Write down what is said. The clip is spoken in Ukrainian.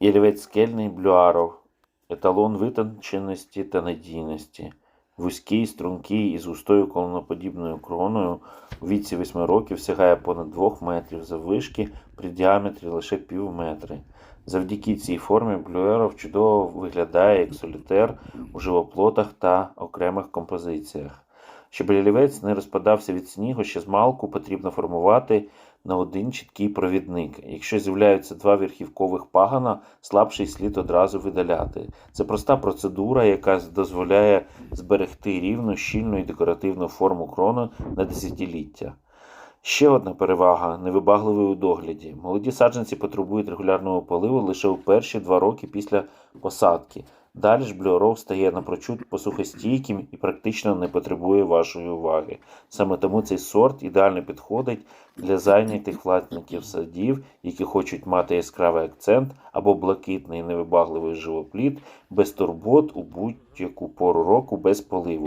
Ялівець скельний блюаров, еталон витонченості та надійності. Вузький, стрункий із густою колоноподібною кроною у віці 8 років сягає понад 2 метрів заввишки при діаметрі лише пів метри. Завдяки цій формі блюеров чудово виглядає як солітер у живоплотах та окремих композиціях. Щоб ялівець не розпадався від снігу, ще змалку потрібно формувати на один чіткий провідник. Якщо з'являються два верхівкових пагана, слабший слід одразу видаляти. Це проста процедура, яка дозволяє зберегти рівну, щільну і декоративну форму крону на десятиліття. Ще одна перевага невибагливий у догляді. Молоді саджанці потребують регулярного поливу лише у перші два роки після посадки. Далі ж блюров стає напрочуд посухостійким і практично не потребує вашої уваги. Саме тому цей сорт ідеально підходить для зайнятих власників садів, які хочуть мати яскравий акцент або блакитний невибагливий живопліт без турбот у будь-яку пору року без поливу.